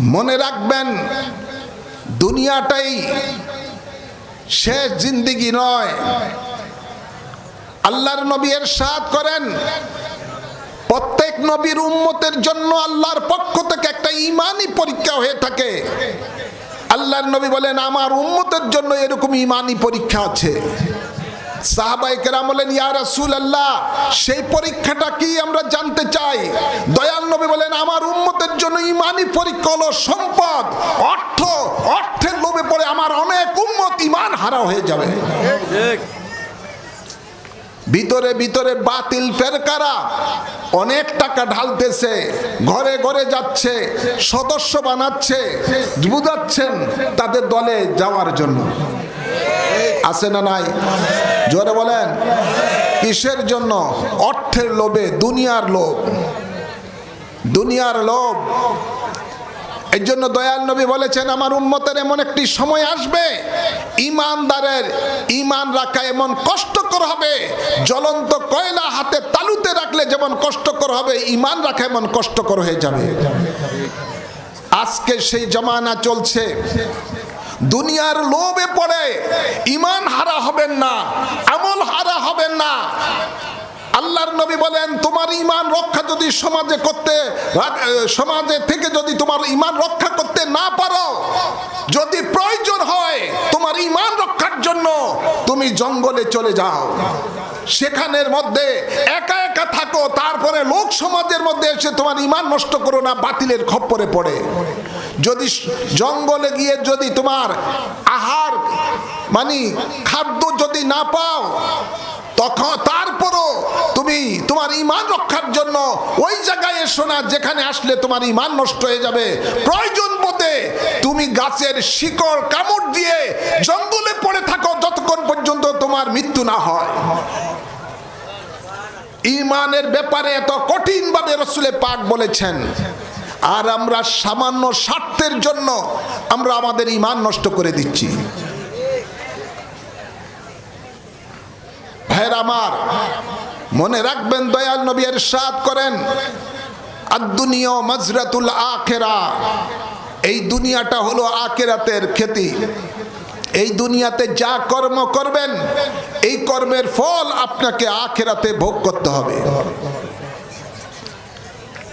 মনে রাখবেন, দুনিয়াটাই শেষ জিন্দিগি নয়। আল্লাহর নবী এর সাথ করেন, প্রত্যেক নবীর উম্মতের জন্য আল্লাহর পক্ষ থেকে একটা ইমানই পরীক্ষা হয়ে থাকে। আল্লাহর নবী বলেন, আমার উম্মতের জন্য এরকম ইমানই পরীক্ষা আছে। সাহাবাই কেরাম বলেন ইয়া রাসূল আল্লাহ সেই পরীক্ষাটা কি আমরা জানতে চাই? দয়াল নবী বলেন আমার উম্মতের জন্য ইমানই পরীক্ষা হলো সম্পদ অর্থ অর্থের লোভে পড়ে আমার অনেক উম্মত ইমান হারা হয়ে যাবে। ভিতরে ভিতরে বাতিল ফেরকারা অনেক টাকা ঢালতেছে ঘরে ঘরে যাচ্ছে সদস্য বানাচ্ছে বুঝাচ্ছেন তাদের দলে যাওয়ার জন্য। আছে না নাই? জোরে বলেন। কিসের জন্য? অর্থের লোভে, দুনিয়ার লোভ। দুনিয়ার লোভ। এই জন্য দয়াল নবী বলেছেন, আমার উম্মতের এমন একটি সময় আসবে, ইমানদারের ইমান রাখা এমন কষ্টকর হবে, জ্বলন্ত কয়লা হাতে তালুতে রাখলে যেমন কষ্টকর হবে, ইমান রাখা এমন কষ্টকর হয়ে যাবে। আজকে সেই জমানা চলছে। দুনিয়ার লোভে পড়ে ইমান হারা হবেন না, আমল হারা হবেন না। আল্লাহর নবী বলেন, তোমার ইমান রক্ষা যদি সমাজে করতে সমাজে থেকে যদি তোমার ইমান রক্ষা করতে না পারো, যদি প্রয়োজন হয় তোমার ইমান রক্ষার জন্য, তুমি জঙ্গলে চলে যাও। সেখানের মধ্যে একা একা থাকো, তারপরে লোক সমাজের মধ্যে এসে তোমার ইমান নষ্ট করো না, বাতিলের খপ্পরে পড়ে। যদি জঙ্গলে গিয়ে যদি তোমার আহার মানে খাদ্য যদি না পাও, তখন তারপরও তুমি তোমার ইমান রক্ষার জন্য ওই জায়গায় এসো না যেখানে আসলে তোমার ইমান নষ্ট হয়ে যাবে। প্রয়োজন বোধে তুমি গাছের শিকড় কামড় দিয়ে জঙ্গলে পড়ে থাকো যতক্ষণ পর্যন্ত তোমার মৃত্যু না হয়। ইমানের ব্যাপারে এত কঠিনভাবে রসুলে পাক বলেছেন। আর আমরা সামান্য স্বার্থের জন্য আমরা আমাদের ইমান নষ্ট করে দিচ্ছি। ভাইয়ের আমার, মনে রাখবেন দয়াল নবী সাদ করেন আদুনিয় মজরাতুল আখেরা। এই দুনিয়াটা হলো আখেরাতের খ্যাতি এই দুনিয়াতে যা কর্ম করবেন, এই কর্মের ফল আপনাকে আখেরাতে ভোগ করতে হবে।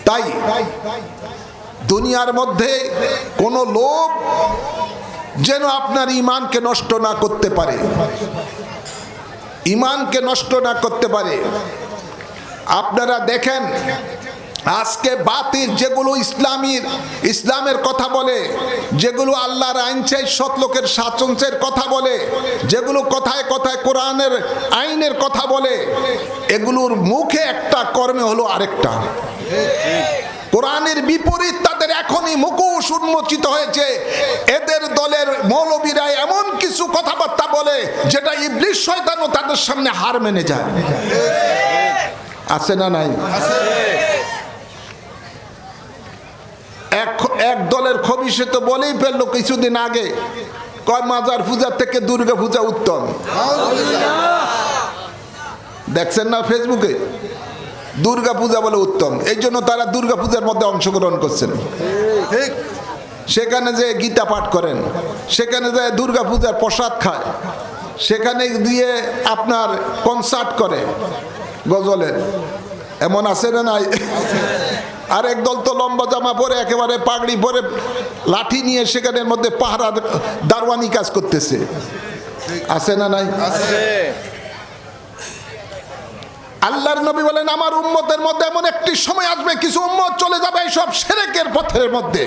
তাই দুনিয়ার মধ্যে কোনো লোভ যেন আপনার ইমানকে নষ্ট না করতে পারে। ইমানকে নষ্ট না করতে পারে। আপনারা দেখেন, আজকে বাতিল যেগুলো ইসলামীর, ইসলামের কথা বলে, যেগুলো আল্লাহর আইন চাই, সৎ লোকের শাসনসের কথা বলে, যেগুলো কথায় কথায় কোরআনের আইনের কথা বলে, এগুলোর মুখে একটা কর্মে হলো আরেকটা। কোরআনের বিপরীত তাদের এখনই মুখোশ উন্মোচিত হয়েছে। এদের দলের মৌলবীরা এমন কিছু কথাবার্তা বলে, যেটা ইবলিশ শয়তানও তাদের সামনে হার মেনে যায়। আছে না নাই? এক দলের খবি সে তো বলেই ফেলল কিছুদিন আগে, কয় মাজার পূজার থেকে দুর্গা পূজা উত্তম। দেখছেন না ফেসবুকে দুর্গা পূজা বলে উত্তম। এই জন্য তারা দুর্গা পূজার মধ্যে অংশগ্রহণ করছেন। ঠিক? সেখানে যে গীতা পাঠ করেন, সেখানে যে দুর্গা পূজার প্রসাদ খায়, সেখানে দিয়ে আপনার কনসার্ট করে গজলের। এমন আছে না নাই? আর একদল তো লম্বা জামা পরে, একেবারে পাগড়ি পরে লাঠি নিয়ে সেখানের মধ্যে পাহারা দারওয়ানি কাজ করতেছে। আছে না নাই? আল্লাহর নবী বলেন, আমার উম্মতের মধ্যে এমন একটি সময় আসবে, কিছু উম্মত চলে যাবে সব সেরেকের পথের মধ্যে।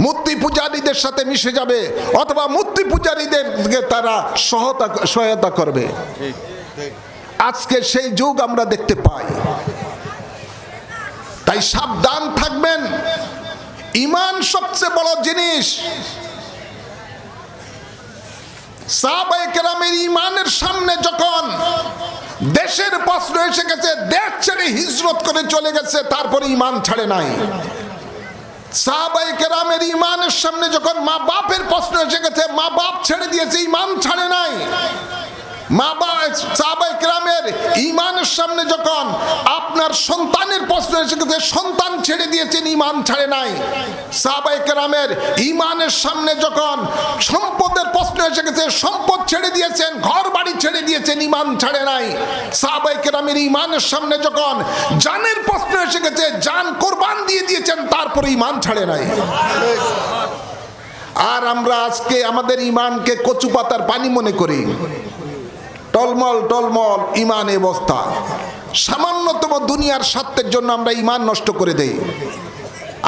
মূর্তি পূজারীদের সাথে মিশে যাবে, অথবা মূর্তি পূজারীদেরকে তারা সহতা, সহায়তা করবে। আজকে সেই যুগ আমরা দেখতে পাই। তাই সাবধান থাকবেন। ইমান সবচেয়ে বড় জিনিস। সাহাবায়ে কেরামের ইমানের সামনে যখন দেশের প্রশ্ন এসে গেছে দেশ ছেড়ে হিজরত করে চলে গেছে, তারপরে ইমান ছাড়ে নাই। কেরামের ইমানের সামনে যখন মা বাপের প্রশ্ন এসে গেছে মা বাপ ছেড়ে দিয়েছে ইমান ছাড়ে নাই। মা বাবা সাহাবাই ইমানের সামনে যখন আপনার সন্তানের প্রশ্ন এসে সন্তান ছেড়ে দিয়েছেন ইমান ছাড়ে নাই। সাহাবাই গ্রামের ইমানের সামনে যখন সম্পদের প্রশ্ন এসে গেছে, সম্পদ ছেড়ে দিয়েছেন ঘর বাড়ি ছেড়ে দিয়েছেন ইমান ছাড়ে নাই। সাহাবাই গ্রামের ইমানের সামনে যখন জানের প্রশ্ন এসে গেছে, জান কোরবান দিয়ে দিয়েছেন, তারপরে ইমান ছাড়ে নাই। আর আমরা আজকে আমাদের ইমানকে কচু পাতার পানি মনে করি। টলমল টলমল ইমান অবস্থা সামান্যতম দুনিয়ার স্বার্থের জন্য আমরা ইমান নষ্ট করে দেই।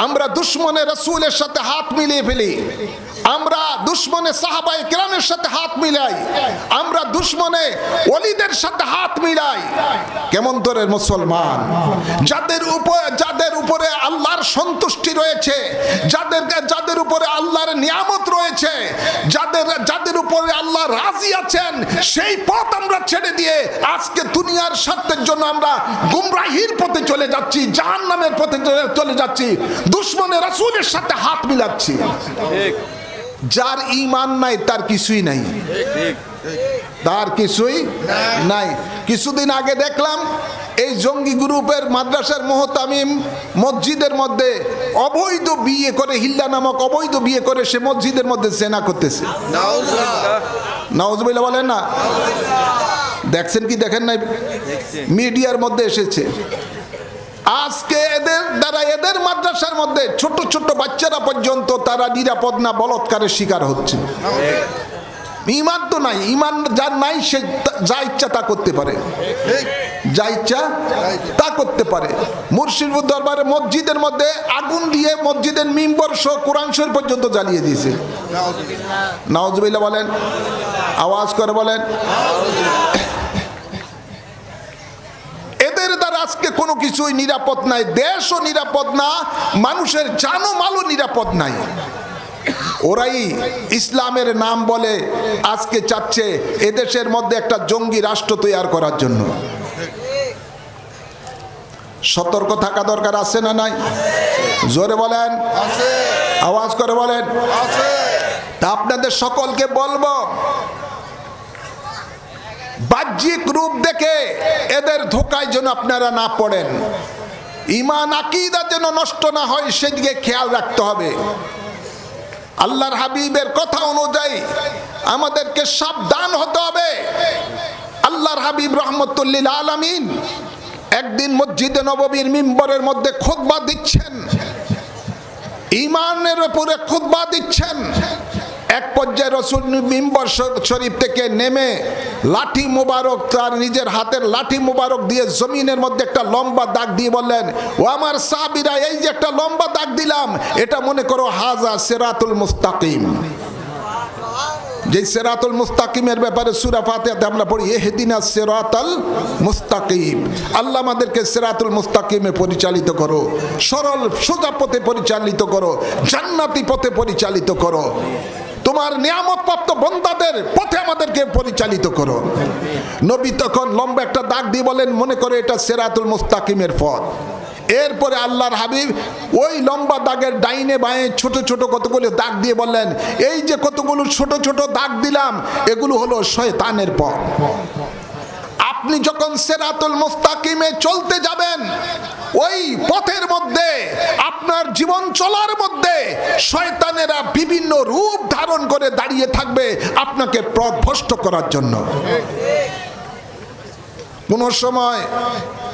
আমরা দুশ্মনে রসুলের সাথে হাত মিলিয়ে ফেলি। আমরা দুশ্মনে সাহাবাই কেরামের সাথে হাত মিলাই। আমরা দুশ্মনে অলিদের সাথে হাত মিলাই। কেমন তোরের মুসলমান? যাদের উপর যাদের উপরে আল্লাহর সন্তুষ্টি রয়েছে, যাদের যাদের উপরে আল্লাহর নিয়ামত রয়েছে, যাদের যাদের উপরে আল্লাহ রাজি আছেন, সেই পথ আমরা ছেড়ে দিয়ে আজকে দুনিয়ার স্বার্থের জন্য আমরা গুমরাহির পথে চলে যাচ্ছি জাহান নামের পথে চলে যাচ্ছি। দুশ্মনের রাসূলের সাথে হাত মিলাচ্ছি। যার ইমান নাই তার কিছুই নাই। তার কিছুই নাই। কিছুদিন আগে দেখলাম এই জঙ্গি গ্রুপের মাদ্রাসার মোহতামিম মসজিদের মধ্যে অবৈধ বিয়ে করে হিল্লা নামক অবৈধ বিয়ে করে সে মসজিদের মধ্যে সেনা করতেছে। নওয়াজবিল্লা বলেন না। দেখছেন কি দেখেন নাই? মিডিয়ার মধ্যে এসেছে। আজকে এদের দ্বারা এদের মাদ্রাসার মধ্যে ছোট ছোট বাচ্চারা পর্যন্ত তারা নিরাপদ না, বলৎকারের শিকার হচ্ছে। ইমান তো নাই, ইমান যার নাই সে যা ইচ্ছা তা করতে পারে। যা ইচ্ছা তা করতে পারে। মুর্শিদপুর দরবারে মসজিদের মধ্যে আগুন দিয়ে মসজিদের মিম্বর সহ কোরআন শরীফ পর্যন্ত জ্বালিয়ে দিয়েছে। নওয়াজবিল্লা বলেন, আওয়াজ করে বলেন। এদের দ্বারা আজকে কোনো কিছুই নিরাপদ নাই। দেশও নিরাপদ না মানুষের জানো মালও নিরাপদ নাই। ওরাই ইসলামের নাম বলে আজকে চাচ্ছে এদেশের মধ্যে একটা জঙ্গি রাষ্ট্র তৈরি করার জন্য। সতর্ক থাকা দরকার আছে না নাই? জোরে বলেন। আওয়াজ করে বলেন। তা আপনাদের সকলকে বলব বাহ্যিক রূপ দেখে এদের ধোকায় যেন আপনারা না পড়েন। ইমান আকিদা যেন নষ্ট না হয়, সেদিকে খেয়াল রাখতে হবে। আল্লাহর হাবিবের কথা অনুযায়ী আমাদেরকে সাবধান হতে হবে। আল্লাহর হাবিব রহমতুল্লিল আলামিন একদিন মসজিদে নববীর মিম্বরের মধ্যে খোদবা দিচ্ছেন। ইমানের উপরে খুতবা দিচ্ছেন। এক পর্যায়ে রসুল মিম্বর শরীফ থেকে নেমে লাঠি মুবারক, তার নিজের হাতের লাঠি মুবারক দিয়ে জমিনের মধ্যে একটা লম্বা দাগ দিয়ে বললেন, ও আমার সাহাবিরা, এই যে একটা লম্বা দাগ দিলাম, এটা মনে করো হাজা সেরাতুল মুস্তাকিম। যে সেরাতুল মুস্তাকিমের ব্যাপারে সুরা ফাতিহাতে আমরা পড়ি এহদিনা সেরাতাল মুস্তাকিম। আল্লাহ আমাদেরকে সেরাতুল মুস্তাকিমে পরিচালিত করো, সরল সোজা পথে পরিচালিত করো, জান্নাতি পথে পরিচালিত করো। তোমার নিয়ামতপ্রাপ্ত বন্দাদের পথে আমাদেরকে পরিচালিত করো। নবী তখন লম্বা একটা দাগ দিয়ে বলেন, মনে করে এটা সেরাতুল মুস্তাকিমের পথ। এরপরে আল্লাহর হাবিব ওই লম্বা দাগের ডাইনে বাঁয়ে ছোট ছোট কতগুলো দাগ দিয়ে বললেন, এই যে কতগুলো ছোট ছোট দাগ দিলাম, এগুলো হলো শয়তানের পথ। আপনি যখন সেরাতুল মুস্তাকিমে চলতে যাবেন ওই পথের মধ্যে, আপনার জীবন চলার মধ্যে শয়তানেরা বিভিন্ন রূপ ধারণ করে দাঁড়িয়ে থাকবে আপনাকে প্রভ্রষ্ট করার জন্য। কোনো সময়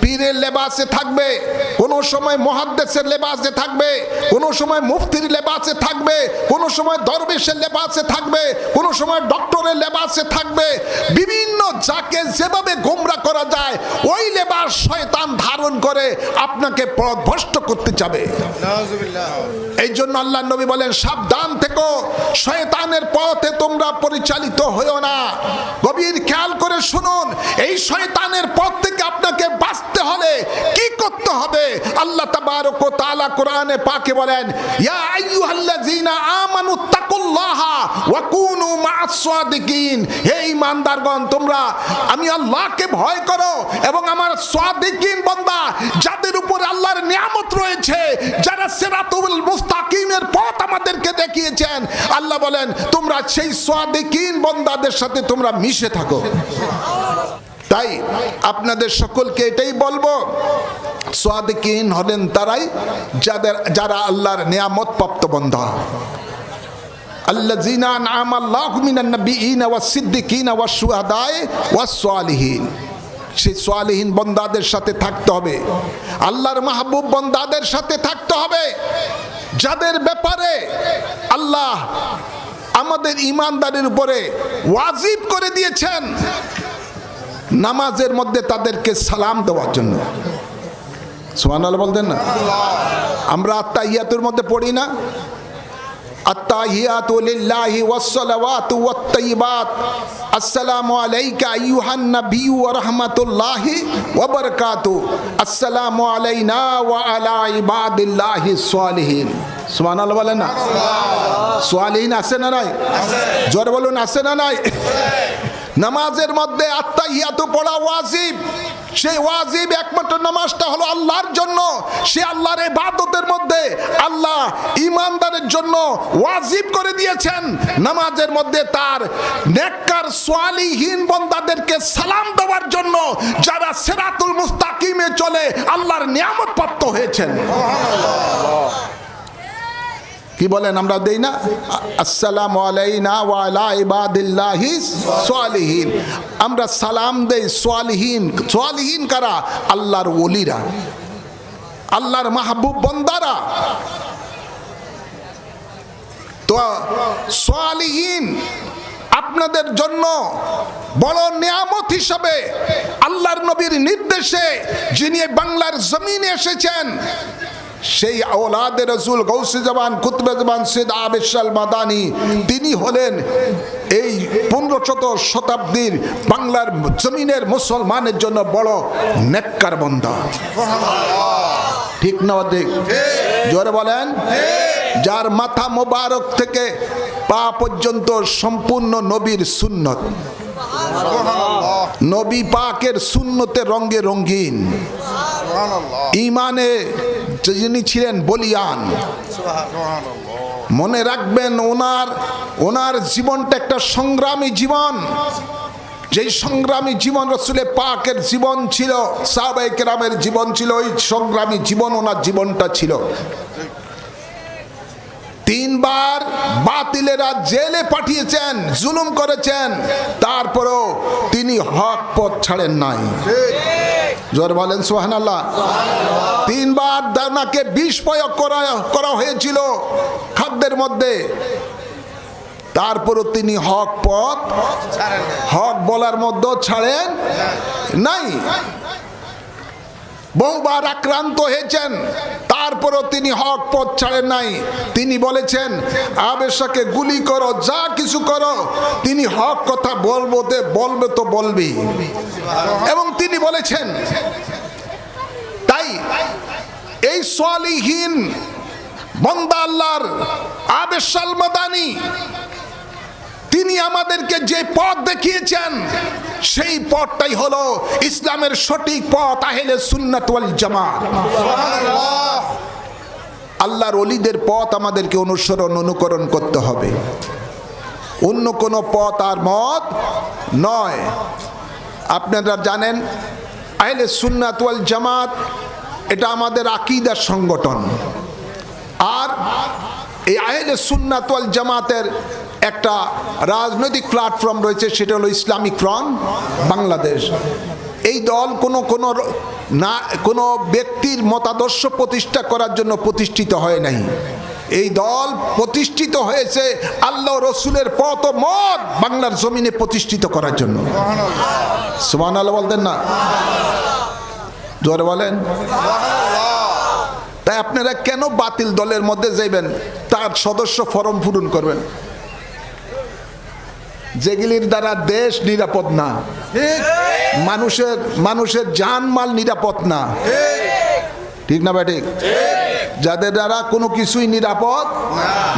পীরের লেবাসে থাকবে, কোনো সময় মহাদ্দেশের লেবাসে থাকবে, কোনো সময় মুফতির লেবাসে থাকবে, কোনো সময় দরবেশের লেবাসে থাকবে, কোনো সময় ডক্টরের লেবাসে থাকবে। বিভিন্ন যাকে যেভাবে গোমরা করা যায়, ওই লেবাস শয়তান ধারণ করে আপনাকে পথভ্রষ্ট করতে যাবে এই জন্য আল্লাহ নবী বলেন, সাবধান থেকো, শয়তানের পথে তোমরা পরিচালিত হয়েও না। গভীর খেয়াল করে শুনুন, এই শয়তানের পথ থেকে আপনাকে বাঁচতে হলে কি করতে হবে? আল্লাহ তাবারক ও তাআলা কোরআনে পাকে বলেন, ইয়া আইয়ুহাল্লাযীনা আমানু তাকুল্লাহা ওয়া কুনু মা'আস হে ঈমানদারগণ, তোমরা আমি আল্লাহকে ভয় করো এবং আমার সাদিকিন বান্দা, যাদের উপর আল্লাহর নিয়ামত রয়েছে, যারা সেরাতুল মুস্তাকিমের পথ আমাদেরকে দেখিয়েছেন, আল্লাহ বলেন, তোমরা সেই সাদিকিন বন্দাদের সাথে তোমরা মিশে থাকো। তাই আপনাদের সকলকে এটাই বলব, সাদিকিন হলেন তারাই যাদের, যারা আল্লাহর নিয়ামত প্রাপ্ত বন্ধা। الذين أنعم الله من النبيين والصديقين والشهداء والصالحين সেই সোয়ালিহীন বন্দাদের সাথে থাকতে হবে আল্লাহর মাহবুব বন্দাদের সাথে থাকতে হবে যাদের ব্যাপারে আল্লাহ আমাদের ইমানদারের উপরে ওয়াজিব করে দিয়েছেন নামাজের মধ্যে তাদেরকে সালাম দেওয়ার জন্য সোহান বলতেন না আমরা আত্মা ইয়াতুর মধ্যে পড়ি না التحيات لله والصلوات والطيبات السلام عليك أيها النبي ورحمة الله وبركاته السلام علينا وعلى عباد الله الصالحين সুবহান আল্লাহ বলেন না সোয়ালিহীন আছে না নাই জোর বলুন আছে না নাই নামাজের মধ্যে আত্মাহিয়াত পড়া ওয়াজিব সেই ওয়াজিব একমাত্র নামাজটা হলো আল্লাহর জন্য। সে আল্লাহর এবাদতের মধ্যে আল্লাহ ইমানদারের জন্য ওয়াজিব করে দিয়েছেন। নামাজের মধ্যে তার নেককার সোয়ালিহীন বন্দাদেরকে সালাম দেওয়ার জন্য যারা সেরাতুল মুস্তাকিমে চলে, আল্লাহর নিয়ামত প্রাপ্ত হয়েছেন কি বলেন আমরা দেই না? আসসালামু আলাইনা ওয়া আলা ইবাদিল্লাহি সালিহিন। আমরা সালাম দেই সালিহিন। সালিহিন কারা? আল্লাহর ওলিরা। আল্লাহর মাহবুব বন্দারা। তো সালিহিন আপনাদের জন্য বড় নিয়ামত হিসাবে আল্লাহর নবীর নির্দেশে যিনি বাংলার জমিনে এসেছেন সেই আওলাদের রসুল গৌসে জবান কুতবে জবান সিদ আবেশাল মাদানি তিনি হলেন এই পনেরো শত শতাব্দীর বাংলার জমিনের মুসলমানের জন্য বড় নেককার বন্ধা। ঠিক না ঠিক জোরে বলেন। যার মাথা মোবারক থেকে পা পর্যন্ত সম্পূর্ণ নবীর সুন্নত। নবী পাকের সুন্নতে রঙ্গে রঙ্গিন ইমানে যিনি ছিলেন বলিয়ান। মনে রাখবেন ওনার ওনার জীবনটা একটা সংগ্রামী জীবন। যেই সংগ্রামী জীবন রসুলের পাকের জীবন ছিল সাহাবাই কেরামের জীবন ছিল, ওই সংগ্রামী জীবন ওনার জীবনটা ছিল। তিনবার বাতিলেরা জেলে পাঠিয়েছেন, জুলুম করেছেন, তারপরেও তিনি হক পথ ছাড়েন নাই। জোর বলেন সোহান আল্লাহ তিনবার দানাকে বিষ প্রয়োগ করা করা হয়েছিল খাদ্যের মধ্যে। তারপরও তিনি হক পথ, হক বলার মধ্যে ছাড়েন নাই। বহুবার আক্রান্ত হয়েছেন তারপরও তিনি হক পথ ছাড়েন নাই। তিনি বলেছেন, আবেশাকে গুলি করো, যা কিছু করো, তিনি হক কথা বলব তে বলবে তো বলবি এবং তিনি বলেছেন, তাই এই সোয়ালিহীন বন্দা আল্লাহর আবেশাল মাদানি, তিনি আমাদেরকে যে পথ দেখিয়েছেন সেই পথটাই হলো ইসলামের সঠিক পথ আহেলে সুন্নাত জামাত। আল্লাহর অলিদের পথ আমাদেরকে অনুসরণ, অনুকরণ করতে হবে। অন্য কোনো পথ আর মত নয়। আপনারা জানেন, আহলে সুন্নাত ওয়াল জামাত, এটা আমাদের আকিদার সংগঠন। আর এই আহলে সুন্নাত ওয়াল জামাতের একটা রাজনৈতিক প্ল্যাটফর্ম রয়েছে, সেটা হলো ইসলামিক ফ্রন্ট বাংলাদেশ। এই দল কোনো কোনো না, কোনো ব্যক্তির মতাদর্শ প্রতিষ্ঠা করার জন্য প্রতিষ্ঠিত হয় নাই। এই দল প্রতিষ্ঠিত হয়েছে আল্লাহ রসুলের পথ মত বাংলার জমিনে প্রতিষ্ঠিত করার জন্য। সুমান আল্লাহ বলতেন না? জোরে বলেন। তাই আপনারা কেন বাতিল দলের মধ্যে যাইবেন? তার সদস্য ফরম পূরণ করবেন। যেগুলির দ্বারা দেশ নিরাপদ না। মানুষের মানুষের জানমাল নিরাপদ না। ঠিক না ব্যাটিক? যাদের দ্বারা কোনো কিছুই নিরাপদ,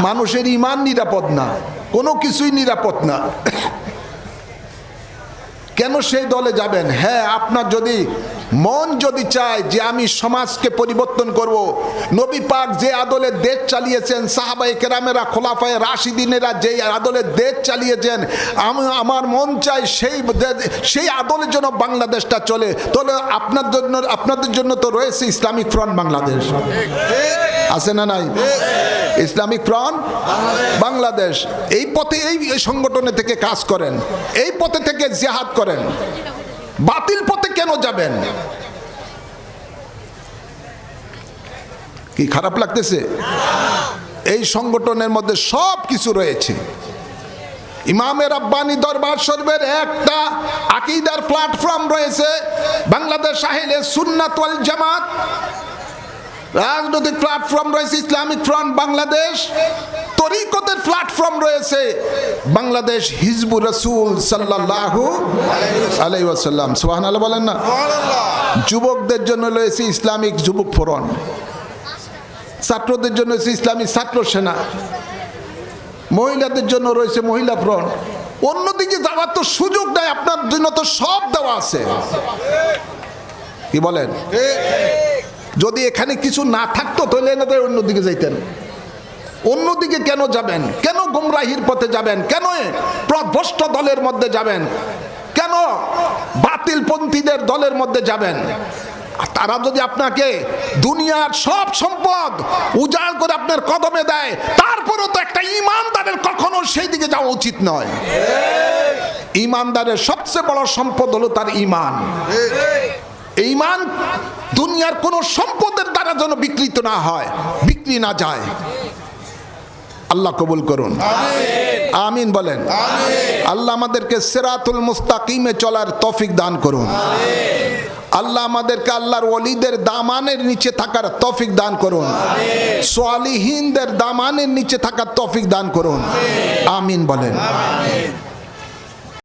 মানুষের ইমান নিরাপদ না। কোনো কিছুই নিরাপদ না। কেন সেই দলে যাবেন? হ্যাঁ আপনার যদি মন যদি চায় যে আমি সমাজকে পরিবর্তন করব, নবী পাক যে আদলে দেশ চালিয়েছেন সাহাবাই কেরামেরা, খোলাফায় রাশিদিনেরা যে আদলে দেশ চালিয়েছেন, আমি, আমার মন চায় সেই সেই আদলের জন্য বাংলাদেশটা চলে। তাহলে আপনার জন্য, আপনাদের জন্য তো রয়েছে ইসলামিক ফ্রন্ট বাংলাদেশ। আছে না নাই? Islamic front Bangladesh. এই পথে এই সংগঠনে থেকে কাজ করেন, এই পথে থেকে জেহাদ করেন। বাতিল পথে কেন যাবেন? কি খারাপ লাগতেছে? এই সংগঠনের মধ্যে সব কিছু রয়েছে। ইমামের আব্বানি দরবার শরীফের একটা আকিদার প্ল্যাটফর্ম রয়েছে, বাংলাদেশ সাহেলে সুন্নাত জামাত। রাজনৈতিক প্ল্যাটফর্ম রয়েছে ইসলামিক ফ্রন্ট বাংলাদেশ। তরিকতের প্ল্যাটফর্ম রয়েছে বাংলাদেশ হিজবুর রসুল সাল্লাল্লাহু আলাইহি ওয়াসাল্লাম। সুবহানাল্লাহ বলেন না? যুবকদের জন্য রয়েছে ইসলামিক যুবক ফোরন। ছাত্রদের জন্য রয়েছে ইসলামিক ছাত্র সেনা। মহিলাদের জন্য রয়েছে মহিলা ফ্রন্ট অন্যদিকে যাওয়ার তো সুযোগ নাই আপনার জন্য তো সব দেওয়া আছে। কি বলেন? যদি এখানে কিছু না থাকতো তাহলে এনাদের অন্যদিকে যাইতেন। অন্যদিকে কেন যাবেন? কেন গুমরাহির পথে যাবেন? কেন প্রভ্রষ্ট দলের মধ্যে যাবেন? কেন বাতিলপন্থীদের দলের মধ্যে যাবেন? তারা যদি আপনাকে দুনিয়ার সব সম্পদ উজাড় করে আপনার কদমে দেয় তারপরেও তো একটা ইমানদারের কখনো সেই দিকে যাওয়া উচিত নয়। ইমানদারের সবচেয়ে বড় সম্পদ হলো তার ইমান। ইমান দুনিয়ার কোনো সম্পদের দ্বারা যেন বিকৃত না হয়, বিক্রি না যায়। আল্লাহ কবুল করুন। আমিন বলেন। আল্লাহ আমাদেরকে সেরাতুল মুস্তাকিমে চলার তফিক দান করুন। আল্লাহ আমাদেরকে আল্লাহর ওলিদের দামানের নিচে থাকার তফিক দান করুন। সোয়ালিহীনদের দামানের নিচে থাকার তফিক দান করুন। আমিন বলেন।